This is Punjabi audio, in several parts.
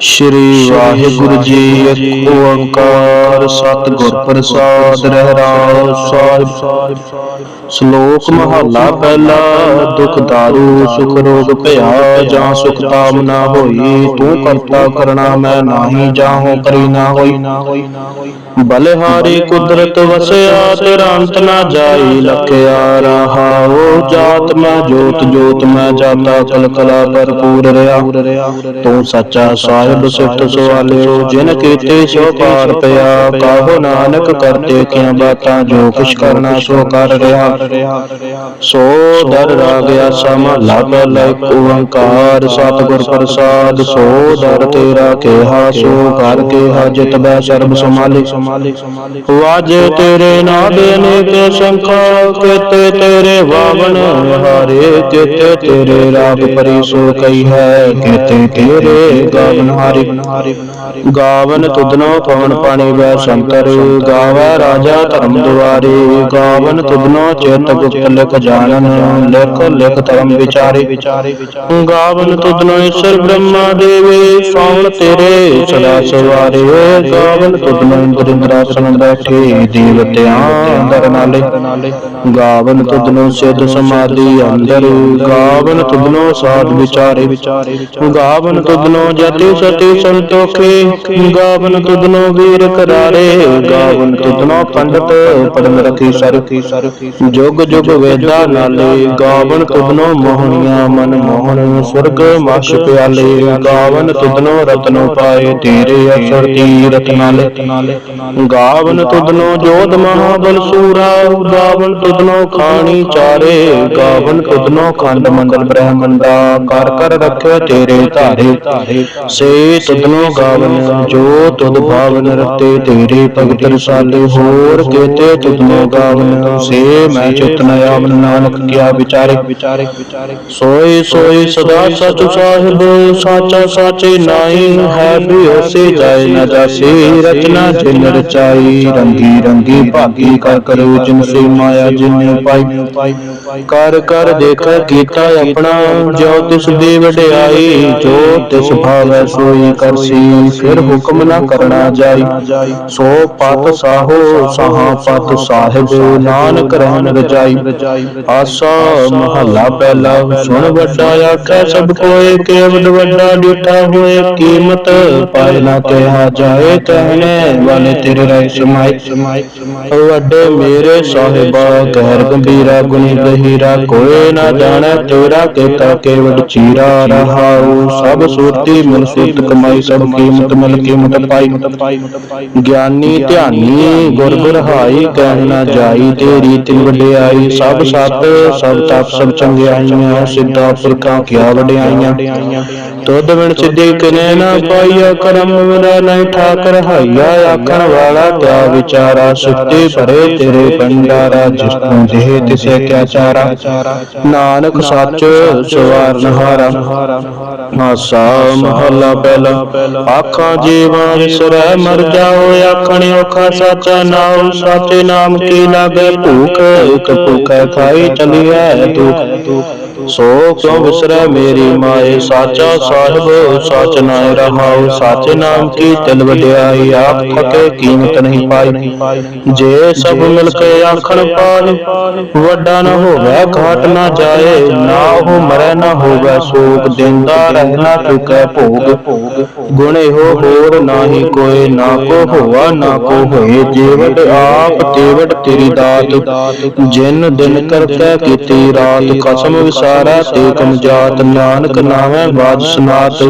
ਸ਼੍ਰੀ ਵਾਹਿਗੁਰੂ ਜੀ ਇੱਕ ਓੰਕਾਰ ਸਤਿਗੁਰ ਪ੍ਰਸਾਦ ਰਹਿਰਾ ਸਾਹਿਬ। ਸ਼ਲੋਕ ਮਹਲਾ ਪਹਿਲਾ, ਦੁਖ ਦਾਰੂ, ਸੁਖ ਰੋਗ ਭਇਆ, ਜਾਂ ਸੁਖ ਤਾਮ ਨਾ ਹੋਈ, ਤੂੰ ਕਰਤਾ ਕਰਣਾ ਮੈਂ ਨਾਹੀ ਜਾਹੋ ਕਰੀ ਨਾ ਹੋਈ। ਬਲਿਹਾਰੀ ਕੁਦਰਤ ਵਸਿਆ, ਤੇਰਾ ਅੰਤ ਨਾ ਜਾਈ, ਲਖਿਆ ਰਹਾਉ ਜਾਤ ਮੈਂ, ਜੋਤ ਜੋਤ ਮੈਂ ਜਾਤਾ ਕਲ ਕਲਾ ਭਰਪੂਰ ਰਿਆ। ਤੂੰ ਸੱਚਾ ਸਾਹਿਬ, ਸਿਫਤ ਸਵਾਲਿਓ, ਜਿਨ ਕੀਤੇ ਸੋ ਪਾਰ ਪਿਆ। ਕਾਹੋ ਨਾਨਕ ਕਰਤੇ ਕਿਆ ਬਾਤਾਂ, ਜੋ ਕੁਛ ਕਰਨਾ ਸੋ ਕਰ ਰਿਹਾ ਸੋ ਦਰ ਰਾਗਿਆ ਸਮਹਲਾ ਪਹਿਲਾ ਇੱਕ ਓੰਕਾਰ, ਸਤਿਗੁਰ ਪ੍ਰਸਾਦ। ਸੋ ਦਰ ਤੇਰਾ ਕਿਹਾ, ਸੋ ਕਰ ਕਿਹਾ, ਜਿਤ ਬੈ ਸਰਬ ਸਮਾਲੇ ਵਾਜੇ ਤੇਰੇ ਨਾਦ ਅਨੇਕ ਸੰਖਾ, ਕੀਤੇ ਤੇਰੇ ਵਾਵਨ ਹਾਰੇ, ਕੀਤੇ ਤੇਰੇ ਰਾਗ ਪਰੀ ਸੋ ਕਈ ਹੈ। ਕੀਤੇ ਤੇਰੇ ਗਾਵਨ ਹਾਰੇ। ਗਾਵਨ ਤੁਧਨੋ ਪਵਨ ਪਾਣੀ ਵੈ ਸੰਤਰ, ਗਾਵੈ ਰਾਜਾ ਧਰਮ ਦੁਆਰੇ। ਗਾਵਨ ਤੁਧਨੋ ਚੇਤ ਗੁਪਤ ਲਿਖ ਜਾਣਨ, ਲਿਖ ਲਿਖ ਧਰਮ ਵਿਚਾਰੇ। ਗਾਵਨ ਤੁਧਨੋ ਈਸ਼ਰ ਬ੍ਰਹਮਾ ਦੇਵੇ, ਸੌਣ ਤੇਰੇ ਸਦਾ ਸਵਾਰੇ। ਗਾਵਨ ਤੁਧਨੋ ਇੰਦਰ ਇੰਦਰਾਸਨ ਬੈਠੇ ਦੇਵਤਿਆਂ ਅੰਦਰ ਨਾਲੇ। ਗਾਵਨ ਤੁਧਨੋ ਸਿੱਧ ਸਮਾਧੀ ਅੰਦਰ। ਗਾਵਨ ਤੁਧਨੋ ਸਾਧ ਵਿਚਾਰੇ। ਗਾਵਨ ਤੁਧਨੋ ਜਤੀ ਸਤੀ ਸੰਤੋਖੇ। ਗਾਵਨ ਤੁਧਨੋ ਵੀਰ ਕਰਾਰੇ। ਗਾਵਨ ਤੁਧਨੋ ਪੰਡਤ ਪਰਮ ਰਖੀ ਸਰ। ਜੁਗ ਜੁਗ ਵੇਦਾ ਨਾਲੇ ਗਾਵਨ ਤੁਧਨੋ ਮੋਹਣੀਆਂ ਮਨ ਮੋਹਣ ਸੁਰਗ ਮਛ ਪਿਆਲੇ ਗਾਵਨ ਤੁਧਨੋ ਰਤਨੋ ਪਾਏ ਤੇਰੇ ਅਸਰ ਤੀਰਥ ਨਾਲੇ ਗਾਵਨ ਤੁਧਨੋ ਜੋਧ ਮਹਾਬਲ ਸੂਰਾ ਗਾਵਨ ਤੁਧਨੋ ਖਾਣੀ ਚਾਰੇ ਗਾਵਨ ਤੁਧਨੋ ਖੰਡ ਮੰਡਲ ਬ੍ਰਹਮੰਡਾ ਕਰ ਕਰ ਰੱਖੇ ਤੇਰੇ ਧਾਰੇ। ਸੇ ਤੁਧਨੋ ਗਾਵਨ ਜੋ ਤੁਧ ਭਾਵਨ ਰਤੇ ਤੇਰੇ ਭਗਤ ਰਸਾਲੇ ਹੋਰ ਕੇਤੇ ਤੁਧਨੋ ਗਾਵਨ। ਸੇ ਮੈਂ ਚਿਤ ਆਵਨ ਨਾਨਕ ਕਿਆ ਵਿਚਾਰੇ। ਵਿਚਾਰੇ ਸੋਏ ਸੋਏ, ਸਦਾ ਸਚ ਸਾਹਿਬ, ਸਾਚਾ ਸਾਚੇ ਨਾਈ ਹੈ ਵੀ ਹੋਸੇ ਜਾਏ ਨ ਜਾਸੀ, ਰਚਨਾ ਜਿਨ ਰਚਾਈ, ਰੰਗੀ ਰੰਗੀ ਭਾਗੀ ਕਰ ਕਰੋ ਜਿਨ ਸੇ ਮਾਇਆ ਜਿਨ ਪਾਈ। ਕਰ ਕਰ ਦੇਖ ਕੀਤਾ ਆਪਣਾ ਜੋ ਤਿਸ ਦੀ ਵਡਿਆਈ, ਜੋ ਤਿਸ ਭਾਵੈ ਸੋਈ ਕਰਸੀ, ਫਿਰ ਹੁਕਮ ਨਾ ਕਰਨਾ ਜਾਈ। ਸੋ ਪਤ ਸਾਹੋ, ਸਹਾ ਪਤ ਸਾਹਿਬ, ਨਾਨਕ ਰਹਿਣ ਰਜਾਈ ਆਸਾ ਮਹੱਲਾ ਪਹਿਲਾ, ਸੁਣ ਵੱਡਾ ਆਖੈ ਸਭ ਕੋਏ ਕੇਵਲ ਵੱਡਾ ਡਿਠਾ ਹੋਏ, ਕੀਮਤ ਪਾਇ ਨਾ ਕਿਹਾ ਜਾਏ, ਕਹਿਣੇ ਵਾਲੇ ਤੇਰੇ ਰਹਿ ਸਮਾਈ ਵੱਡੇ ਮੇਰੇ ਸਾਹਿਬਾ ਗੈਰ ਗੰਭੀਰਾ, ਗੁਣੀ ਗਹੀਰਾ, ਕੋਏ ਨਾ ਜਾਣੈ ਤੇਰਾ ਕੀਤਾ ਕੇਵਲ ਚੀਰਾ ਰਹਾਉ ਸਭ ਸੂਰਤੀ ਮਿਲ ਸੂਰਤ ਕਮਾਈ, ਸਭ ਕੀਮਤ ਮਿਲ ਕੀਮਤ ਪਾਈ। ਗਿਆਨੀ ਧਿਆਨੀ ਗੁਰ ਗੁਰ ਹਾਈ ਕਹਿ ਨਾ ਜਾਈ ਤੇਰੀ ਤਿਨ ਆਈ ਸਭ ਸਤ, ਸਭ ਤਪ ਸਭ ਚੰਗਿਆਈਆਂ ਸਿੱਧਾ ਪੁਰਖਾਂ ਕਿਆ ਵਡਿਆਈਆਂ। ਤੁਧ ਬਿਨ ਸਿੱਧੀ ਕਿਨੇ ਨਾ ਪਾਈਆ ਕਰਮ ਮੇਰਾ ਨਹੀਂ ਠਾਕਰ ਹਾਈਆ ਆਖਣ ਵਾਲਾ, ਕਿਆ ਵਿਚਾਰਾ ਸੁੱਤੇ ਭਰੇ ਤੇਰੇ ਭੰਡਾਰਾ ਜਿਸ ਨੂੰ ਦੇਹ ਤਿਸੇ ਕਿਆ ਚਾਰਾ। ਨਾਨਕ ਸੱਚ ਸਵਾਰਨ ਹਾਰਾ ਆਸਾ ਮਹੱਲਾ ਪਹਿਲਾ। ਆਖਾਂ ਜੀਵਾਂ ਵਿਸਰੈ, ਮਰ ਜਾਓ, ਆਖਣ ਔਖਾ ਸਾਚਾ ਨਾਮ ਸਾਚੇ ਨਾਮ ਕੀ ਲਾਗੇ ਭੂਖ। ਇੱਕ ਭੁਖੈ ਖਾਈ ਚਲੀਐ ਦੁਖ। ਸੋ ਕਿਉ ਵਿਸਰੈ ਮੇਰੀ ਮਾਏ, ਸਾਚਾ ਸਾਹਿਬ, ਸਚ ਨਾਇ ਰਹਾਉ, ਸਾਚੇ ਨਾਮ ਕੀ ਤਿਲ ਵਡਿਆਈ, ਆਪ ਥਕੇ ਕੀਮਤ ਨਹੀਂ ਪਾਈ। ਜੇ ਸਭ ਮਿਲ ਕੇ ਆਖਣ ਪਾਏ ਵੱਡਾ ਨਾ ਹੋਵੇ, ਘਾਟ ਨਾ ਜਾਏ, ਨਾ ਉਹ ਮਰੈ ਨਾ ਹੋਵੇ ਸੋਕ ਦਿੰਦਾ ਰਹਿਣਾ ਚੁਕੈ ਭੋਗ। ਗੁਣ ਇਹੋ ਹੋਰ ਨਾਹੀ ਕੋਏ, ਨਾ ਕੋ ਹੋਆ, ਨਾ ਕੋ ਹੋਏ, ਜੀਵਟ ਆਪ ਤੇਵਟ ਤੇਰੀ ਦਾਤ। ਜਿਨ ਦਿਨ ਕਰਕੈ ਕੀਤੀ ਰਾਤ ਕਸਮ ਵਿਸਾਰੈ ਤੇ ਕਮ ਜਾਤ, ਨਾਨਕ ਨਾਮੈ ਬਾਜ ਸੁਨਾਤ।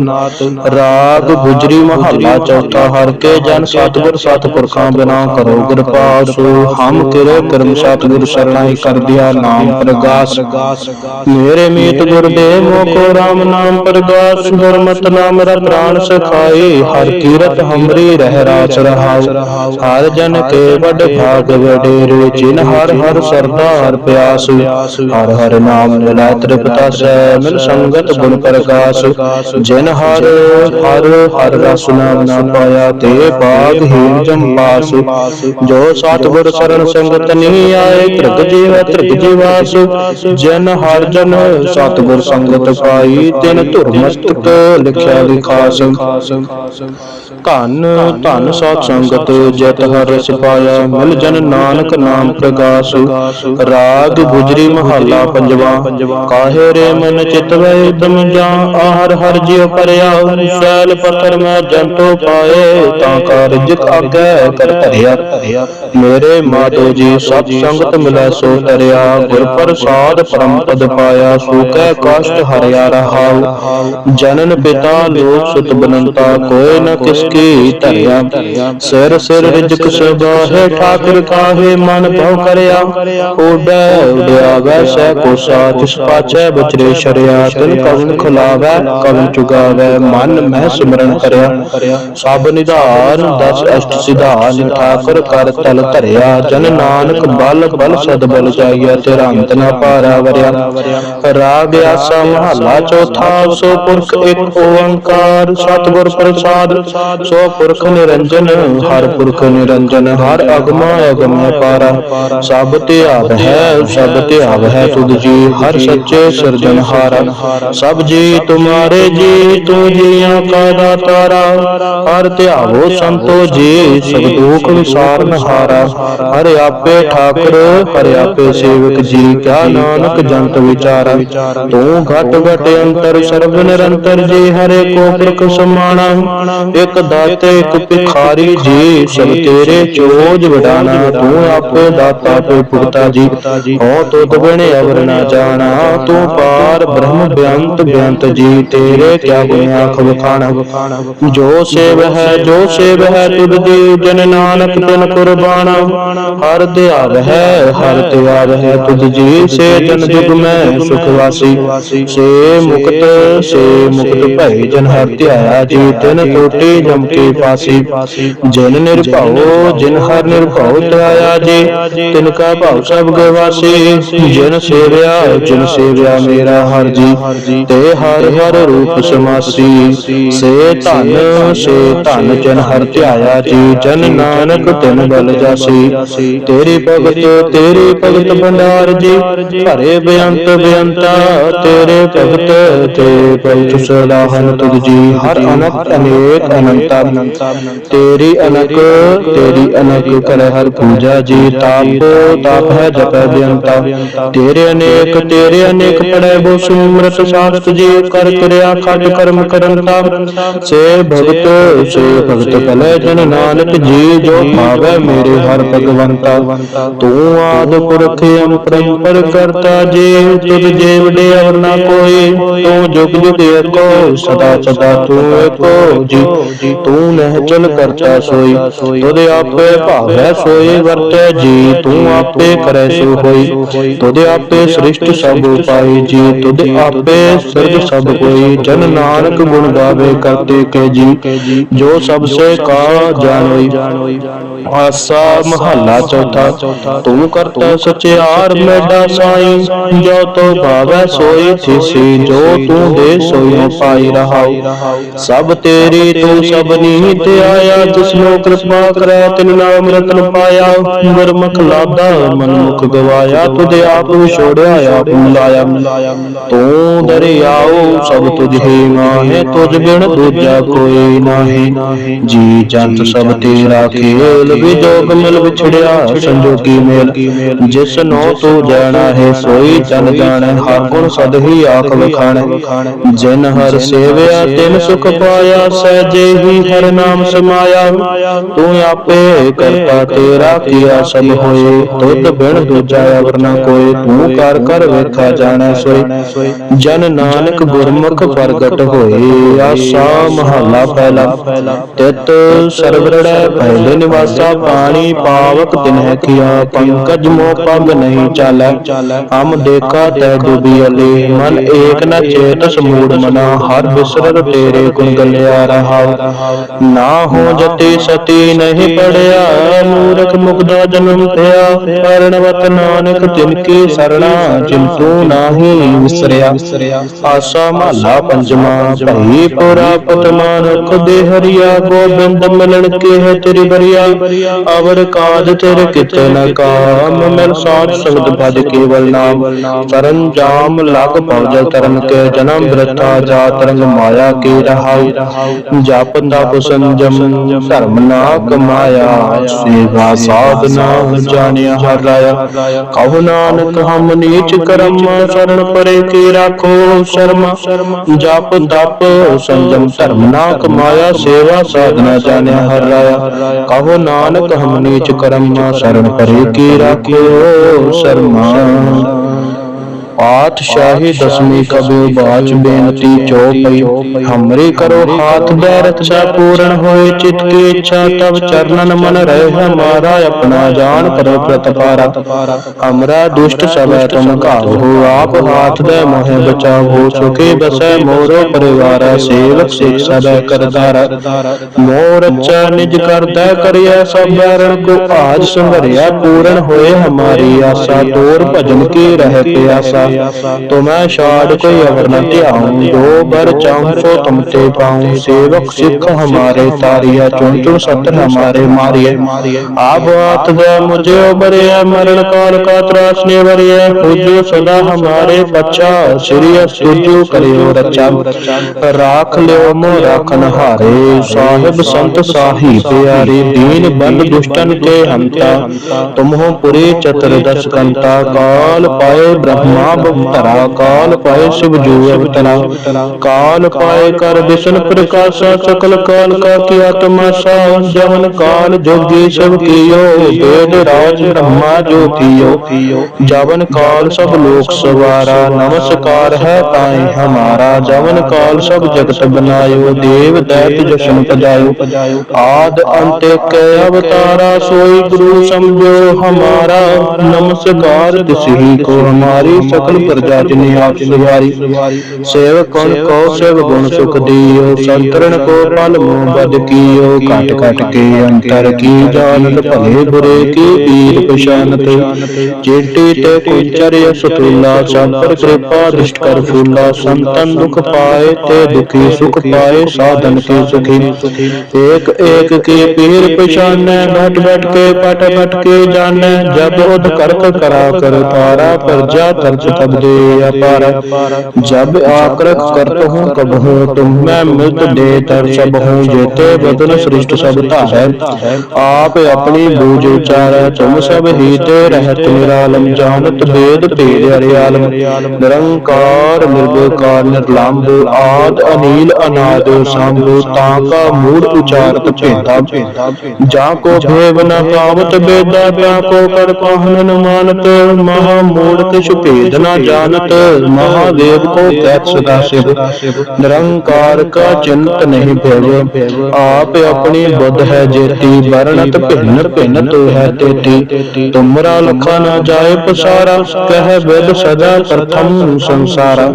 ਰਾਗ ਗੁਜਰੀ ਮਹੱਲਾ ਚੌਥਾ, ਹਰ ਕੇ ਜਨ ਸਤਿਗੁਰ ਸਤਿਪੁਰਖਾਂ ਬਿਨਾ ਕਰੋ ਕਿਰਪਾਸੁ ਹਮ ਕਿਰੇ ਕਰਮ ਸਤਿਗੁਰ ਸਰਣਾਈ ਕਰ ਦਿਆ ਨਾਮ ਪ੍ਰਗਾਸ। ਮੇਰੇ ਮੀਤ ਗੁਰਦੇਵ ਮੋਕੋ ਰਾਮ ਨਾਮ ਪ੍ਰਗਾਸ। ਗੁਰਮਤਿ ਨਾਮ ਰ ਪ੍ਰਾਨ ਸਖਾਈ ਹਰ ਕੀਰਤ ਹਮਰੀ ਰਹਿ ਰਾਸ ਰਹਾਉ। ਹਰ ਜਨ ਕੇ ਵੱਡ ਭਾਗ ਵਡੇਰੇ। ਜਿਨ ਹਰ ਹਰ ਸਰਦਾ ਹਰ ਪਿਆਸ। ਹਰ ਹਰ ਨਾਮ ਨਿਲਾਤਰ ਤ੍ਰਿਪਤਾ ਸੈ ਸੰਗਤ ਗੁਣ ਪ੍ਰਗਾਸ ਜਿਨ ਹਰ ਹਰ ਹਰ ਰਸ ਨਾਮ ਨਾ ਪਾਇਆ, ਤੇ ਬਾਗ ਹੀਨ ਜੰਪਾਸ ਜੋ ਸਤਿਗੁਰ ਸਰਣ ਸੰਗਤ ਨੀ ਆਏ, ਤ੍ਰਿਗ ਜੀਵ ਤ੍ਰਿਗ ਜੀਵਾਸ। ਜਿਨ ਹਰ ਜਨ ਸਤਿਗੁਰ ਸੰਗਤ ਪਾਈ, ਤਿਨ ਧੁਰ ਮਸਤਕ ਲਿਖਿਆ ਲਿਖਾਸ ਧੰਨ ਧੰਨ ਸਾਧ ਸੰਗਤ ਜਿਤ ਹਰ ਰਸ ਪਾਇਆ ਮਿਲ ਜਨ ਨਾਨਕ ਨਾਮ ਪ੍ਰਗਾਸ ਰਾਗ ਗੁਜਰੀ ਮਹੱਲਾ ਪੰਜਵਾ। ਕਾਹੇ ਰੇ ਮਨ ਚਿਤ ਵੈ ਦਮ ਜਾ ਆਹਰ ਹਰ ਜਿਉ ਪਰਿਆ ਸੈਲ ਪੱਥਰ ਮੈਂ ਜੰਤੋ ਪਾਏ ਤਾਂ ਕਾਰਜ ਆਗੈ ਕਰ ਧਰਿਆ। ਮੇਰੇ ਮਾਧੋ ਜੀ ਸਤ ਸੰਗਤ ਮਿਲੈ ਸੋ ਤਰਿਆ ਗੁਰ ਪ੍ਰਸਾਦ ਪਰਮ ਪਦ ਪਾਇਆ ਸੋ ਕੈ ਕਸ਼ਟ ਹਰਿਆ ਰਹਾਉ। ਜਨਨ ਪਿਤਾ ਲੋਕ ਸੁਤ ਬਨੰਤਾ ਕੋਇ ਨ ਕਿਸ ਕੀ ਧਰਿਆ। ਸਿਰ ਸਿਰ ਰਿਜਕ ਸਬਾਹੇ ਠਾਕੁਰ ਕਾਹੇ ਮਨ ਭਉ ਕਰਿਆ। ਉਡੈ ਉਡਿਆ ਵੈਸੈ ਕੋ ਸਾਥ ਪਾਛੈ ਬਚਰੇ ਸ਼ਰਿਆ ਤਿਨ ਕਵਨ ਖੁਲਾਵੈ ਕਵਨ ਚੁਗਾਵੈ ਮਨ ਮਹਿ ਸਿਮਰਨ ਕਰਿਆ। ਸਭ ਨਿਧਾਨ ਦਸ ਅਸ਼ਟ ਸਿਧਾਨ ਠਾਕੁਰ ਕਰ ਤਲ ਧਰਿਆ। ਜਨ ਨਾਨਕ ਬਲ ਬਲ ਸਦ ਬਲ ਜਾਈਐ ਤੇਰਾ ਅੰਤ ਨਾ ਪਾਰਾ ਵਰਿਆ। ਰਾਗ ਆਸਾ ਮਹੱਲਾ ਚੌਥਾ ਸੋ ਪੁਰਖ ਇੱਕ ਓੰਕਾਰ ਸਤਿਗੁਰ ਪ੍ਰਸਾਦ ਸੋ ਪੁਰਖ ਨਿਰੰਜਨ, ਹਰ ਪੁਰਖ ਨਿਰੰਜਨ, ਹਰ ਅਗਮਾ ਅਗਮੈ ਪਾਰਾ। ਸਭ ਤੇ ਆਵ ਹੈ, ਸਭ ਤੇ ਆਵ ਹੈ ਤੁਧ ਜੀ, ਹਰ ਸੱਚੇ ਸਿਰਜਨਹਾਰਾ ਸਭ ਜੀ, ਤੁਮਾਰੇ ਜੀ, ਤੂੰ ਜੀਆਂ ਕਾ ਦਾਤਾਰਾ ਹਰ ਧਿਆਵੋ ਸੰਤੋ ਜੀ, ਸਭ ਦੁਖ ਵਿਸਾਰਨ ਹਰ। ਆਪੇ ਠਾਕੁਰ, ਹਰ ਆਪੇ ਸੇਵਕ ਜੀ, ਕਿਆ ਨਾਨਕ ਜੰਤ ਵਿਚਾਰਾ। ਤੂੰ ਘਟ ਘਟ ਅੰਤਰ, ਸਰਬ ਨਿਰੰਤਰ ਜੀ ਹਰੇ ਕੋ ਪੁਰਖ ਸਮਾਣਾ। ਇਕ ਦਾਤੇ ਇਕ ਭਿਖਾਰੀ ਜੀ, ਸਭ ਤੇਰੇ ਚੋਜ ਵਡਾਣਾ, ਤੂੰ ਆਪੇ ਦਾਤਾ ਤੇ ਭੁਗਤਾ ਜੀ। ਹੋ ਤੁਧ ਬਿਨੇ ਅਵਰ ਨਾ ਜਾਣਾ, ਤੂੰ ਪਾਰ ਬ੍ਰਹਮ ਬਿਅੰਤ ਬਿਅੰਤ ਜੀ। ਤੇਰੇ ਕਿਆ ਗੁਣ ਆਖ ਵਖਾਣਾ। ਜੋ ਸੇਵ ਹੈ, ਜੋ ਸੇਵ ਹੈ, ਤੁਧ ਜੀ ਜਨ ਨਾਨਕ ਤਿਨ ਕੁਰਬਾਨਾ ਹਰ ਧਿਆਵ ਹੈ, ਹਰ ਧਿਆਵ ਹੈ, ਤੁਧ ਜੀ। ਸੇ ਜਨ ਜੁਗ ਮੈਂ ਸੁਖ ਵਾਸੀ। ਸੇ ਮੁਕਤ ਸੇ ਮੁਕਤ ਭੈ ਜਨ ਹਰ ਧਿਆਇਆ ਜੀ। ਤਿਨ ਕੋਟੀ ਜਮ ਕੇ ਪਾਸੀ, ਜਿਨ ਨਿਰਭਉ, ਜਿਨ ਹਰ ਨਿਰਭਉ ਧਿਆਇਆ ਜੀ ਤਿਨ ਕਾ ਭਉ ਸਭ ਗਵਾਸੀ ਜਿਨ ਸੇਵਿਆ ਜਿਨ ਸੇਵਿਆ ਮੇਰਾ ਹਰ ਜੀ, ਤੇ ਹਰ ਹਰ ਰੂਪ ਸਮਾਸੀ, ਸੇ ਧਨ ਸੇ ਧਨ ਜਨ ਹਰ ਧਿਆਇਆ ਜੀ, ਜਨ ਨਾਨਕ ਤਿਨ ਬਲ ਜਾਸੀ, ਤੇਰੀ ਭਗਤ ਤੇਰੀ ਭਗਤ ਭੰਡਾਰ ਜੀ, ਭਰੇ ਬੇਅੰਤ ਬੇਅੰਤਾ, ਤੇਰੇ ਭਗਤ, ਤੇ ਭਗਤ ਸਲਾਹਨ ਤੁਧ ਜੀ, ਹਰ ਅਨੰਤ ਅਨੇਕ ਅਨੰਤਾ ਤੇਰੀ ਅਨਕ ਤੇਰੀ ਅਨਕ ਕਰ ਹਰ ਪੂਜਾ ਜੀ, ਤਾਪ ਤਾਪ ਹੈ ਜਪੈ ਬੇਅੰਤਾ ਤੇਰੇ ਅਨੇਕ ਤੇਰੇ ਅਨੇਕ ਪੜੈ ਬੋ ਸੁਮਰਤ ਸਾਸਤ ਜੀ, ਕਰ ਕਿਰਿਆ ਖਟ ਕਰਮ ਕਰੰਤਾ ਸੇ ਭਗਤ ਸੇ ਭਗਤ ਕਲੇ ਜਨ ਨਾਨਕ ਜੀ, ਜੋ ਭਾਵੈ ਮੇਰੇ ਹਰ ਭਗਵੰਤਾ। ਤੂੰ ਆਦ ਪੁਰਖ ਅੰਪਰੰਪਰ ਕਰਤਾ ਜੀ, ਤੁਧ ਜੇ ਵਡੇ ਅਵਰ ਨਾ ਕੋਈ, ਤੂੰ ਜੁਗ ਜੁਗ ਏਕੋ, ਸਦਾ ਸਦਾ ਤੂੰ ਏਕੋ ਜੀ। ਤੂੰ ਨਹਿ ਚਲ ਕਰਤਾ ਸੋਈ ਤੁਧ ਆਪੇ ਭਾਵੈ ਸੋਈ ਵਰਤੈ ਜੀ ਤੂੰ ਆਪੇ ਕਰੈ ਸੋ ਹੋਈ। ਤੁਧ ਆਪੇ ਸ੍ਰਿਸ਼ਟ ਸਭ ਪਾਈ ਜੀ ਤੁਧ ਆਪੇ ਸਿਰਜ ਸਭ ਕੋਈ ਜਨ ਨਾਨਕ ਗੁਣ ਗਾਵੇ ਕਰਤੇ ਕੇ ਜੀ। ਜੋ। ਸਭ ਸੇ ਕਾ ਜਾਣੋਈ। ਆਸਾ ਮਹੱਲਾ ਚੌਥਾ। ਤੂੰ ਕਰਤਾ ਸਚਿਆਰ ਮੇਡਾ ਸਾਈ। ਜੋ ਤੋ ਭਾਵੈ ਸੋਈ ਥਿਸੀ। ਜੋ ਤੂੰ ਦੇ ਸੋਈ ਪਾਈ ਰਹਾਉ। ਸਭ ਤੇਰੀ ਤੂੰ ਸਭ ਨੀਤ ਆਇਆ ਜਿਸਨੂੰ ਕਿਰਪਾ ਕਰੈ ਤਿਨ ਨਾਮ ਰਤਨ ਪਾਇਆ। ਗੁਰਮੁਖ ਲਾਦਾ ਮਨਮੁਖ ਗਵਾਇਆ ਤੁਧ ਆਪ ਵਿਛੋੜਿਆ ਆਪ ਮਿਲਾਇਆ ਤੂੰ ਦਰਿਆਉ ਸਭ ਤੁਝ ਹੀ ਮਾਹੇ, ਤੁਝ ਬਿਨ ਦੂਜਾ ਕੋਈ ਨਾਹੀ। ਜੀ ਜੰਤ ਸਭ ਤੇਰਾ ਖੇਲ ਵਿਜੋਗ ਮਿਲ ਵਿਛੜਿਆ, ਸੰਜੋਗੀ ਮੇਲ। ਜਿਸ ਤੂੰ ਜਾਣਾ ਹੈ ਸੋਈ ਚਨ ਜਾਣੈ, ਹਰ ਗੁਣ ਸਦ ਹੀ ਆਖ ਵਖਾਣੈ। ਜਿਨ ਹਰ ਸੇਵਿਆ, ਤਿਨ ਸੁਖ ਪਾਇਆ, ਸਹਿਜੇ ਹੀ ਹਰ ਨਾਮ ਸਮਾਇਆ ਤੂੰ ਆਪੇ ਕਰਤਾ ਤੇਰਾ ਕੀਆ ਸਭ ਹੋਏ। ਤੁਧ ਬਿਨ ਦੂਜਾ ਅਵਰ ਨਾ ਕੋਈ ਤੂੰ ਕਰ ਕਰ ਵੇਖਾ ਜਾਣੈ ਸੋਈ ਜਨ ਨਾਨਕ ਗੁਰਮੁਖ ਪ੍ਰਗਟ ਹੋਏ। ਆਸਾ ਮਹੱਲਾ ਪਹਿਲਾ। ਤਿਤ ਸਰਵਰੜੈ ਪਹਿਲੇ ਨਿਵਾਸਾ ਪਾਣੀ ਪਾਵਕ ਤਿਨਹਿ ਕੀਆ ਪੰਕਜ ਮੋ ਪਗ ਨਹੀਂ ਚਾਲੈ। ਹਮ ਦੇਖਾ ਤੈ ਡੁਬੀ ਅਲੇ। ਮਨ ਏਕ ਨ ਚੇਤ ਸਮੂੜ ਮਨਾ। ਹਰ ਬਿਸਰਤ ਤੇਰੇ ਗੁਣ ਗਲਿਆ ਰਹਾਉ। ਨਾ ਹੋ ਜਤੀ ਸਤੀ ਨਹੀਂ ਪੜਿਆ, ਮੂਰਖ ਮੁਗਦਾ ਜਨਮ ਪਿਆ ਪਰਣਵਤ ਨਾਨਕ ਤਿਨ ਕੀ ਸਰਣਾ, ਜਿਨ ਤੂੰ ਨਾਹੀ ਵਿਸਰਿਆ। ਆਸਾ ਮਹਲਾ ਪੰਜਵਾ, ਭਈ ਪੁਰਾ ਪਤਮਾਨ ਖੁਦੇ ਹਰੀਆ, ਗੋਬਿੰਦ ਮਿਲਣ ਕੇ ਹੈ ਤੇਰੀ ਬਰੀਆ। ਅਵਰ ਕਾਜ ਤੇਰੇ ਕਿਤੇ ਨ ਕਾਮ, ਮਿਲ ਸਾਧ ਸ਼ਬਦ ਭਜ ਕੇਵਲ ਨਾਮ। ਤਰਨ ਜਾਮ ਲਗ ਪਉ ਤਰਨ ਕੇ ਜਨਮ ਬ੍ਰਤਾ ਜਾ ਤਰੰਗ ਮਾਇਆ ਕੇ ਰਹਾਉ। ਜਪ ਤਪ ਸੰਜਮ ਧਰਮ ਨਾ ਕਮਾਇਆ, ਸੇਵਾ ਸਾਧਨਾ ਜਾਣਿਆ, ਹਰ ਕਹੋ ਨਾਨਕ, ਹਮ ਨੀਚ ਕਰਮ ਸ਼ਰਨ ਪਰੇ ਕੇ ਰਾਖੋ ਸ਼ਰਮ। ਜਪ ਤਪ, ਸੰਜਮ ਧਰਮ ਨਾ ਕਮਾਇਆ, ਸੇਵਾ ਸਾਧਨਾ ਜਾਣਿਆ, ਹਰ ਰਾਇਆ। ਕਹੋ ਨਾਨਕ, ਹਮ ਨੀਚ ਕਰਮ ਸ਼ਰਨ ਪਰੇ ਕੇ ਰਾਖੋ ਸ਼ਰਮਾ। ਪਾਤਸ਼ਾਹੀ ਦਸਵੀਂ ਕਬੂ ਬਾਚ ਬੇਨਤੀ ਚੋਪਈ ਹਮਰੇ ਕਰੋ ਹਾਥ ਦੇ ਰਚਾ ਪੂਰਨ ਹੋਏ, ਚਿਤ ਕੀ ਇੱਛਾ ਤਬ ਚਰਨਨ ਮਨ ਰਹਿ ਹਮਾਰਾ ਆਪਣਾ ਜਾਣ ਕਰੋ ਪ੍ਰਤਪਾਰਾ। ਹਮਰਾ ਦੁਸ਼ਟ ਸਭੈ ਤੁਮ ਘਾਵੋ, ਆਪ ਹਾਥ ਦੇ ਮੋਹਿ ਬਚਾਵੋ, ਸੁਖੀ ਬਸੈ ਮੋਰੋ ਪਰਿਵਾਰ, ਸੇਵਕ ਸਿਖ ਸਭੈ ਕਰਤਾਰਾ। ਮੋਰ ਅੱਛਾ ਨਿਜ ਕਰਦਾ ਕਰਿਆ ਸਭ ਰਣ ਕੋ ਆਜ ਸੰਭਰਿਆ ਪੂਰਨ ਹੋਏ ਹਮਾਰੀ ਆਸਾ, ਤੋਰ ਭਜਨ ਕੀ ਰਹਿ ਪਿਆਸਾ। ਤੁਮੈ ਛਾੜ ਕੋਈ ਅਵਰ ਨ ਧਿਆਉ ਜੋ ਬਰ ਚਾਹੂੰ ਸੋ ਤੁਮ ਤੇ ਪਾਉ, ਸੇਵਕ ਸਿੱਖ ਹਮਾਰੇ ਤਾਰਿਆ, ਚੁਣ ਚੁਣ ਸਤਰ ਹਮਾਰੇ ਮਾਰਿਏ। ਆਪ ਆਤ ਦੇ ਮੁਝੇ ਉਬਰਿਆ, ਮਰਨ ਕਾਲ ਕਾ ਤਰਾਸ ਨੇ ਵਰਿਆ, ਪੁਜੋ ਸਦਾ ਹਮਾਰੇ ਬੱਚਾ, ਸ੍ਰੀ ਅਸਤੁਜੋ ਕਰਿਓ ਰਚਾ। ਰਾਖ ਲਿਓ ਮੋ ਰਾਖਨ ਹਾਰੇ ਸਾਹਿਬ ਸੰਤ ਸਾਹੀ ਪਿਆਰੇ, ਦੀਨ ਬੰਦ ਦੁਸ਼ਟਨ ਕੇ ਹੰਤਾ। ਤੁਮਹੁ ਪੁਰੇ ਚਤਰ ਦਸ ਕੰਤਾ ਕਾਲ ਪਾਏ ਬ੍ਰਹਮਾ ਬਵਤਰਾ ਕਾਲ ਪਾਏ ਸ਼ਿਵ ਜੋ ਅਵਤਰਾ, ਕਾਲ ਪਾਏ ਕਰ ਵਿਸ਼ਨ ਪ੍ਰਕਾਸ਼ਾ ਸਕਲ ਕਾਲ ਕਾ ਕੀ ਆਤਮਾ ਸਾ ਜਵਨ ਕਾਲ ਜੋਗੀ ਸਭ ਕੀਓ ਵੇਦ ਰਾਜ ਬ੍ਰਹਮਾ ਜੋ ਕੀਓ। ਜਵਨ ਕਾਲ ਸਭ ਲੋਕ ਸਵਾਰਾ, ਨਮਸਕਾਰ ਹੈ ਤਾਈ ਹਮਾਰਾ। ਜਵਨ ਕਾਲ ਸਭ ਜਗਤ ਬਨਾਇਓ, ਦੇਵ ਦੈਤ ਜਸ਼ਨ ਪਜਾਇਓ। ਆਦ ਅੰਤ ਕੇ ਅਵਤਾਰਾ, ਸੋਈ ਗੁਰੂ ਸਮਝੋ ਹਮਾਰਾ। ਨਮਸਕਾਰ ਤਿਸਹੀ ਕੋ ਹਮਾਰੀ ਸਕਲ ਪ੍ਰਜਾ ਜਿਨੇ ਆਪ ਸਵਾਰੀ ਸੇਵਕ ਕੌਣ ਕੋ ਸੇਵ ਗੁਣ ਸੁਖ ਦੀਓ ਸੰਤਰਨ ਕੋ ਪਲ ਮੋਹ ਬਦ ਕੀਓ ਘਟ ਘਟ ਕੇ ਅੰਤਰ ਕੀ ਜਾਣਤ ਭਲੇ ਬੁਰੇ ਕੀ ਪੀਰ ਪਛਾਨਤ। ਚੇਟੀ ਤੇ ਕੁਚਰਿਆ ਸੁਤੂਲਾ ਚਾਪਰ ਕਿਰਪਾ ਦ੍ਰਿਸ਼ਟ ਕਰ ਫੂਲਾ ਸੰਤਨ ਦੁਖ ਪਾਏ ਤੇ ਦੁਖੀ ਸੁਖ ਪਾਏ ਸਾਧਨ ਕੀ ਸੁਖੀ। ਏਕ ਏਕ ਕੀ ਪੀਰ ਪਛਾਨੈ ਘਟ ਘਟ ਕੇ ਪਟ ਪਟ ਕੇ ਜਾਣੈ ਜਬ ਉਦ ਕਰਤ ਕਰਾ ਕਰ ਤਾਰਾ ਪਰਜਾ ਤਰਜ ਤਬ ਦੇ ਅਪਾਰ, ਜਬ ਆਕਰਖ ਕਰਤ ਹੂੰ ਕਬ ਹੂੰ ਤੁਮ ਮੈਂ ਮਿਲਤ ਦੇ ਤਰ ਸਭ ਹੂੰ, ਜੇਤੇ ਬਦਨ ਸ੍ਰਿਸ਼ਟ ਸਭ ਧਾਰੈ ਆਪ ਆਪਣੀ ਬੂਝ ਉਚਾਰੈ, ਤੁਮ ਸਭ ਹੀ ਤੇ ਰਹਿਤ ਨਿਰਾਲਮ ਜਾਣਤ ਭੇਦ ਭੇਦ ਹਰਿ ਆਲਮ ਨਿਰੰਕਾਰ ਨਿਰਭਕਾਰ ਨਿਰਲੰਭ ਆਦ ਅਨੀਲ, ਅਨਾਦ ਸੰਭੂ, ਤਾਂ ਕਾ ਮੂੜ ਉਚਾਰਤ ਭੇਦਾ। ਜਾ ਕੋ ਭੇਵ ਨ ਪਾਵਤ ਬੇਦਾ ਤਾ ਕੋ ਕਰ ਪਾਹਨ ਨ ਜਾਣਤ ਮਹਾਦੇਵ ਕੋ ਕਹਿਤ ਸਦਾ ਸਿਵ। ਨਿਰੰਕਾਰ ਕਾ ਚਿੰਤ ਨਹੀਂ ਭੇਵ। ਆਪ ਆਪਣੀ ਬੁੱਧ ਹੈ ਜੇਤੀ, ਵਰਣਤ ਭਿੰਨ ਭਿੰਨ ਤੋ ਹੈ ਤੇਤੀ। ਤੁਮਰਾ ਲਖਾ ਨ ਜਾਏ ਪਸਾਰਾ, ਕਹਿ ਬਿਦ ਸਦਾ ਪ੍ਰਥਮ ਸੰਸਾਰਾ।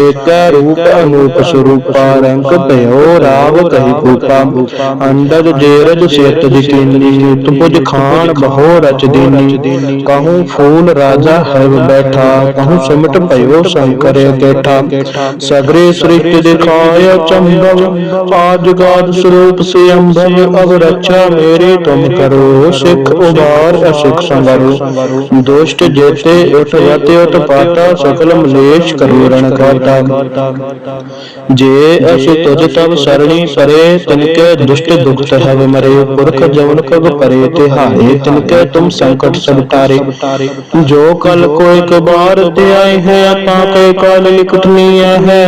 ਏਕੈ ਰੂਪ ਅਨੂਪ ਸਰੂਪਾ, ਰੰਗ ਭਇਓ ਰਾਵ ਕਹੀ ਭੂਪਾ। ਅੰਡਜ ਜੇਰਜ ਸੇਤ ਦਿਕੀਨੀ ਤੁਪੁਜ ਖਾਨ ਬਹੁ ਰਚ ਦੀਨੀ। ਕਹੂੰ ਫੂਲ ਰਾਜਾ ਹੈ ਬੈਠਾ, ਕਹੂੰ ਸਿਮਟ ਭਇਓ ਸ਼ੰਕਰ ਕੇਠਾ ਸਗਰੇ ਸ੍ਰਿਸ਼ਟ ਦਿਖਾਇ ਚੰਬਵ ਆਜ ਗਾਦ ਸਰੂਪ ਸੇ ਅੰਭਵ ਅਵ ਰੱਛਾ ਮੇਰੀ ਤੁਮ ਕਰੋ, ਸਿੱਖ ਉਬਾਰ ਅਸਿੱਖ ਸੰਵਰੋ। ਦੁਸ਼ਟ ਜੇਤੇ ਉਠ ਵਤੇ ਉਤ ਪਾਤਾ, ਸਕਲ ਮਲੇਸ਼ ਕਰੋ ਰਣ ਕਾਟਾ ਜੇ ਅਸ ਤੁਜ ਤਬ ਸਰਣੀ ਪਰੇ ਤਿਨਕੇ ਦੁਸ਼ਟ ਦੁਖਤ ਹਵ ਮਰੇ। ਪੁਰਖ ਜਵਨ ਕਬ ਪਰੇ ਤਿਹਾਰੇ ਤਿਨਕੇ ਤੁਮ ਸੰਕਟ ਸਭ ਤਾਰੇ। ਜੋ ਕਲ ਕੋ ਇੱਕ ਆਏ ਹੈ ਤਾਂ ਕੇ ਕਾਲ ਲਿਖਤਨੀਆ ਹੈ।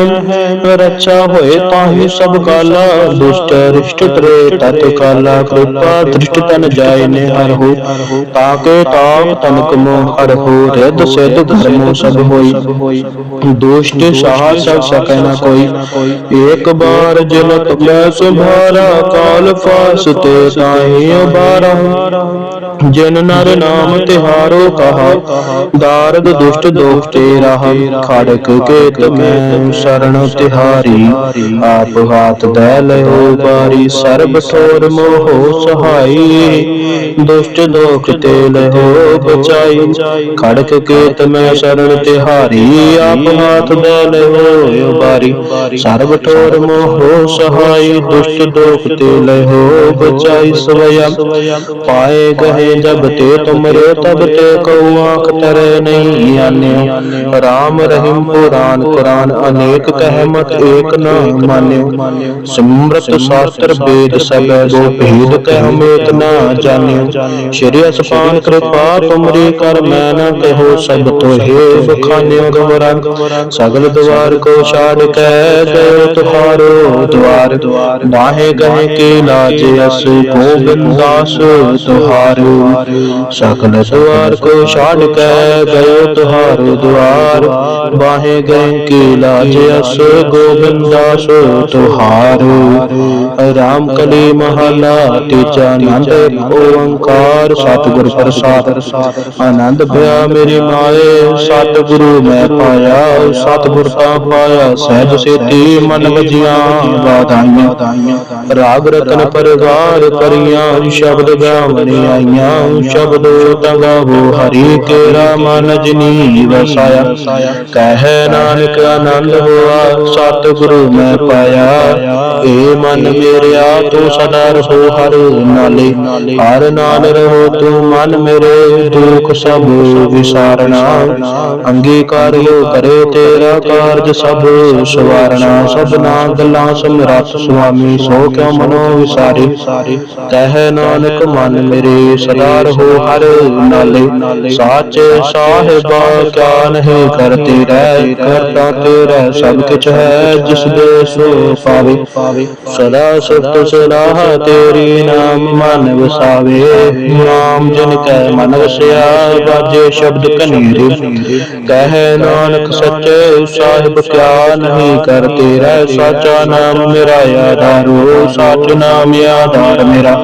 ਰੱਛਾ ਹੋਏ ਤਾਹੀ ਸਭ ਕਾਲਾ ਦੁਸ਼ਟ ਰਿਸ਼ਟ ਤਰੇ ਤਤ ਕਾਲਾ ਕਿਰਪਾ ਦ੍ਰਿਸ਼ਟ ਤਨ ਜਾਏ ਨੇ ਹਰ ਹੋ ਤਾਕੇ ਤਾਪ ਤਨਕ ਮੋ ਹਰ ਹੋ, ਰਿੱਧ ਸਿੱਧ ਧਰਮੋ ਸਭ ਹੋਈ। ਦੁਸ਼ਟ ਸਾਹ ਸਭ ਸਕੈ ਨ ਕੋਈ। ਏਕ ਬਾਰ ਜਨਕ ਮੈਂ ਸੰਭਾਰਾ, ਕਾਲ ਫਾਸ ਤੇ ਤਾਹੀ ਉਬਾਰਾ ਜਿਨ ਨਰ ਨਾਮ ਤਿਹਾਰੋ ਕਹਾ, ਦਾਰਦ ਦੁਸ਼ਟ ਦੋ ਦੁਖਤੇ ਰਹਮ ਖੜਕ ਕੇ ਤਮੈ ਸ਼ਰਨ ਤਿਹਾਰੀ। ਆਪ ਹਾਥ ਦੇ ਲਿਓ ਬਾਰੀ ਸਰਬ ਠੋਰ ਮੋਹ ਸਹਾਈ। ਦੁਸ਼ਟ ਦੋਖ ਤੇ ਲਿਓ ਬਚਾਈ। ਖੜਕ ਕੇ ਤਮੈ ਸ਼ਰਨ ਤਿਹਾਰੀ। ਆਪ ਹਾਥ ਦੇ ਲਿਓ ਬਾਰੀ। ਸਰਬ ਠੋਰ ਮੋਹ ਸਹਾਈ। ਦੁਸ਼ਟ ਦੋਖ ਤੇ ਲਿਓ ਬਚਾਈ। ਸਵਯੰ ਪਾਏ ਗਏ ਜਬ ਤੇ ਤੁਮਰੇ ਤਬ ਤੇ ਕਉ ਆਖ ਤਰੇ ਨਹੀਂ ਆਨਿਓ ਰਾਮ ਰਹੀਮ ਪੁਰਾਨ ਕੁਰਾਨ, ਅਨੇਕ ਕਹਿਮਤ ਏਕ ਨਾ ਮਾਨਿਓ। ਸਿਮਰਤ ਸ਼ਾਸਤਰ ਵੇਦ ਸਭੈ ਗੋ ਭੇਦ ਕਹਿ ਮੇਤ ਜਾਣਿਓ। ਸ਼੍ਰੀ ਅਸਪਾਨ ਕਿਰਪਾ ਤੁਮਰੀ ਕਰ, ਮੈਂ ਨ ਕਹੋ ਸਭ ਤੋਹੇ ਬਖਾਨਿਓ ਗਵਰਾ ਸਗਲ ਦਵਾਰ ਕੋ ਛਾੜ ਕੇ ਗਏ ਤੁਹਾਰੋ ਦਵਾਰ। ਬਾਹੇ ਗਏ ਕੇ ਲਾਜ ਅਸ ਗੋਬਿੰਦ ਤੁਹਾਰੋ ਸਗਲ ਦਵਾਰ ਕੋ ਛਾੜ ਕੇ ਗਏ ਤੁਹਾਰੋ ਦਵਾਰ ਬਾਹੇ ਗਏ ਕੇ ਲਾਜ ਅਸ, ਗੋਬਿੰਦ ਦਾਸ ਤੁਹਾਰੋ। ਰਾਮ ਕਲੀ ਮਹਲਾ, ਤੀਜਾ ਆਨੰਦ, ਓੰਕਾਰ, ਸਤਿਗੁਰ ਪ੍ਰਸਾਦ। ਆਨੰਦ ਭਇਆ ਮਾਏ, ਸਤਿਗੁਰੂ ਮੈਂ ਪਾਇਆ, ਸਤਿਗੁਰ ਤਾਂ ਪਾਇਆ, ਸਹਿਜ ਸੇਤੀ ਮਨ ਵਜੀਆਂ ਵਾਧਾਈਆਂ। ਰਾਗ ਰਤਨ ਪਰਗਾਰ ਕਰੀਆਂ, ਸ਼ਬਦ ਗਾਵਣੀ ਆਈਆਂ। ਸ਼ਬਦ ਤੰਗਾ ਤਗਾਵੋ ਹਰੀ ਤੇਰਾ ਮਨ ਜਿਨੀ ਵਸਾਇਆ ਕਹਿ ਨਾਨਕ ਆਨੰਦ ਹੋਆ, ਸਤਿਗੁਰੂ ਮੈਂ ਪਾਇਆ। ਏ ਮਨ ਮੇਰਿਆ, ਤੂੰ ਸਦਾ ਰਹੋ ਹਰ ਨਾਲੇ। ਹਰ ਨਾਲ ਰਹੋ ਤੂੰ ਮਨ ਮੇਰੇ, ਦੁਖ ਸਭ ਵਿਸਾਰਣਾ ਅੰਗੀਕਾਰ ਕਰੇ ਤੇਰਾ ਕਾਰਜ ਸਭ ਸਵਾਰਣਾ ਸਭਨਾ ਗੱਲਾਂ ਸਮਰੱਥ ਸੁਆਮੀ, ਸੋ ਕਿਉ ਮਨੋ ਵਿਸਾਰੇ। ਕਹਿ ਨਾਨਕ ਮਨ ਮੇਰੇ, ਸਦਾ ਰਹੋ ਹਰ ਨਾਲੇ। ਸਾਚੇ ਸਾਹਿਬਾ, ਕਿਆ ਨਹੀਂ ਕਰਤੇ ਰਹਿ ਕਰਤਾ ਤੇਰਾ ਸਭ ਕੁਛ ਹੈ, ਜਿਸ ਦੇ ਸੋ ਪਾਵੇ। ਸਦਾ ਸੁਖ ਸਲਾਹ ਤੇਰੀ ਨਾਮ ਮਨ ਵਸਾਵੇ। ਨਾਮ ਜਿਨ ਕੈ ਮਨ ਵਸਿਆ ਬਾਜੇ ਸ਼ਬਦ ਕਨੀਰੇ। ਕਹਿ ਨਾਨਕ ਸੱਚੇ ਸਾਹਿਬ, ਕਿਆ ਨਹੀਂ ਕਰਤੇ ਰਹਿ ਸਾਚਾ ਨਾਮ ਮੇਰਾ ਆਧਾਰੋ ਸਾਚ ਨਾਮ ਆਧਾਰ ਮੇਰਾ।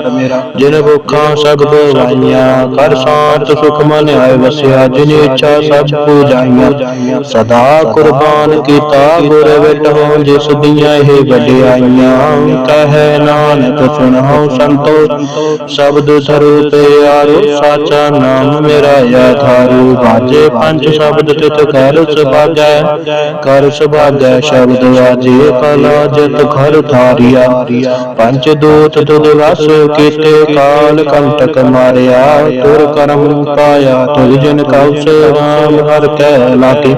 ਜਿਨ ਭੁੱਖਾਂ ਸਭ ਭਵਾਈਆਂ ਕਰ ਸ਼ਾਂਤ ਸੁਖ ਮਨ ਆਏ ਵਸਿਆ। ਜਿਨ ਇੱਛਾ ਸਭ ਪੂਜਾਈਆਂ ਸਦਾ ਕੁਰਬਾਨ ਕੀਤਾ ਗੁਰ ਵਿਟਹੁ ਜਿਸ ਦੀਆਂ ਇਹ ਵਡਿਆਈਆਂ ਕਹੈ ਨਾਨਕ ਸੁਣਹੁ ਸੰਤੋ। ਸ਼ਬਦ ਸਰੂਪ ਆਰੋ, ਸਾਚਾ ਨਾਮ ਮੇਰਾ ਆਧਾਰੂ ਬਾਜੇ ਪੰਜ ਸ਼ਬਦ ਤਿਤ ਕਰ ਸੁਭਾਗੈ ਕਰ ਸੁਭਾਗੈ ਸ਼ਬਦ ਆਜੇ ਕਲਾ ਜਤ ਘਰ ਧਾਰਿਆ। ਪੰਜ ਦੂਤ ਤੁਧ ਵਸ ਕੀਤੇ ਕਾਲ ਕੰਟਕ ਮਾਰਿਆ, ਤੁਰ ਕਰਮ ਪਾਇਆ ਤੁਧ ਜਨ ਕਉ ਰਾਮ ਹਰ ਕੈ ਲਾਗੇ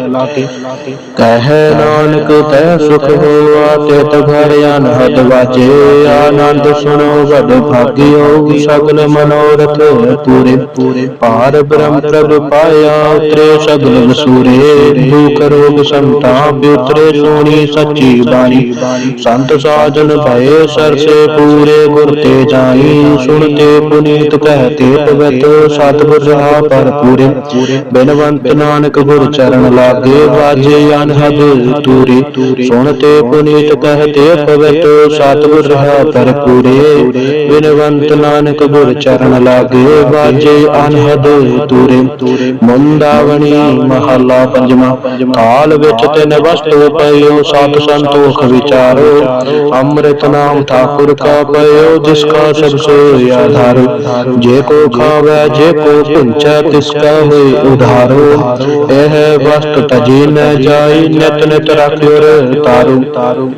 ਕਹਿ ਨਾਨਕ ਤੈ ਸੁਖ ਹੋਆ, ਤਿਤ ਘਰ ਅਨਹਦ ਵਾਜੇ ਆਨੰਦ ਸੁਣੋ, ਵਡ ਭਾਗਿਓ ਸਗਲ ਮਨੋਰਥ ਪੂਰੇ। ਪੂਰੇ ਪਾਰ ਬ੍ਰਹਮ ਪ੍ਰਭ ਪਾਇਆ, ਉਤਰੇ ਸਗਲ ਵਸੂਰੇ। ਦੁਖ ਰੋਗ ਸੰਤਾਪ ਉਤਰੇ, ਸੋਣੀ ਸੱਚੀ ਬਾਣੀ। ਸੰਤ ਸਾਜਨ ਭਏ ਸਰਸੇ ਪੂਰੇ, ਗੁਰ ਤੇ ਜਾਈ ਸੁਣਤੇ ਪੁਨੀਤ ਕਹਤੇ ਪਵਿੱਤ, ਸਤਿਗੁਰ ਰਹਾ ਪਰ ਪੂਰੇ ਬਿਨਵੰਤ ਨਾਨਕ ਗੁਰ ਚਰਨ ਲਾਗੇ ਵਾਜੇ ਅਨਹਦ ਤੂਰੇ ਸੁਣਤੇ ਪੁਨੀਤ ਕਹਤੇ ਪਵਿੱਤ ਸਤਿਗੁਰ ਰਹਾ ਪਰ ਪੂਰੇ ਬਿਨਵੰਤ ਨਾਨਕ ਗੁਰ ਚਰਨ ਲਾਗੇ ਵਾਜੇ ਅਨਹਦ ਤੂਰੇ ਮੁੰਦਾਵਣੀ ਮਹਲਾ ਪੰਜਵਾਂ। ਕਾਲ ਵਿੱਚ ਤਿਨ ਵਸਤੂ ਪਇਓ ਸਤ ਸੰਤੋਖ ਵਿਚਾਰੋ। ਅੰਮ੍ਰਿਤ ਨਾਮ ਠਾਕੁਰ ਕਾ ਪਇਓ ਜਿਸ ਕਾ ਸਭ ਸੋਇ ਆਧਾਰ। ਜੇ ਕੋ ਖਾਵੇ, ਜੇ ਕੋ ਪੁੰਚੈ ਤਿਸ ਕਾ ਹੋਇ ਉਧਾਰੋ। ਇਹ ਵਸਤ ਤਜੀ ਨ ਜਾਈ ਨਿਤ ਨਿਤ ਰਖਿਓ ਤਾਰੂ।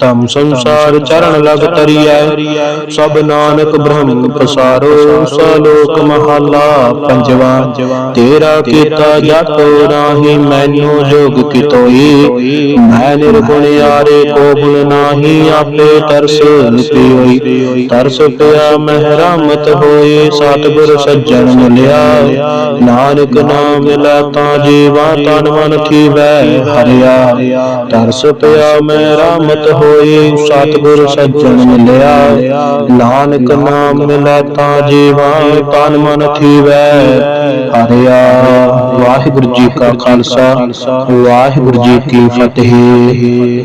ਤਮ ਸੰਸਾਰ ਚਰਨ ਲਗ ਤਰੀਐ। ਸਭ ਨਾਨਕ ਬ੍ਰਹਮ ਪਸਾਰੋ, ਸਲੋਕ ਮਹਲਾ ਪੰਜਵਾ। ਤੇਰਾ ਕੀਤਾ ਜਪ ਨਾਹੀ, ਮੈਨੂੰ ਜੋਗ ਕਿਤੋਈ। ਮੈਂ ਨਿਰਗੁਣ ਯਾਰੇ ਕੋ ਗੁਣ ਨਾਹੀ, ਆਪੇ ਤਰਸ ਪਿਓਈ ਤਰਸ ਪਿਆ ਮਹਿਰਾਮਤ ਹੋਏ ਸਤਿਗੁਰ ਸੱਜਣ ਮਿਲਿਆ। ਨਾਨਕ ਨਾਮ ਮਿਲਾ ਤਾਂ ਜੀਵਾ ਤਨ ਮਨ ਥੀਵੈ ਹਰਿਆ। ਤਰਸ ਪਿਆ ਮਹਿਰਮਤ ਹੋਈ ਸਤਿਗੁਰ ਸੱਜਣ ਮਿਲਿਆ। ਨਾਨਕ ਨਾਮ ਮਿਲਾ ਤਾਂ ਜੀਵਾ ਤਨ ਮਨ ਥੀਵੈ ਹਰਿਆ। ਵਾਹਿਗੁਰੂ ਜੀ ਕਾ ਖਾਲਸਾ। ਵਾਹਿਗੁਰੂ ਜੀ ਕੀ ਫਤਿਹ।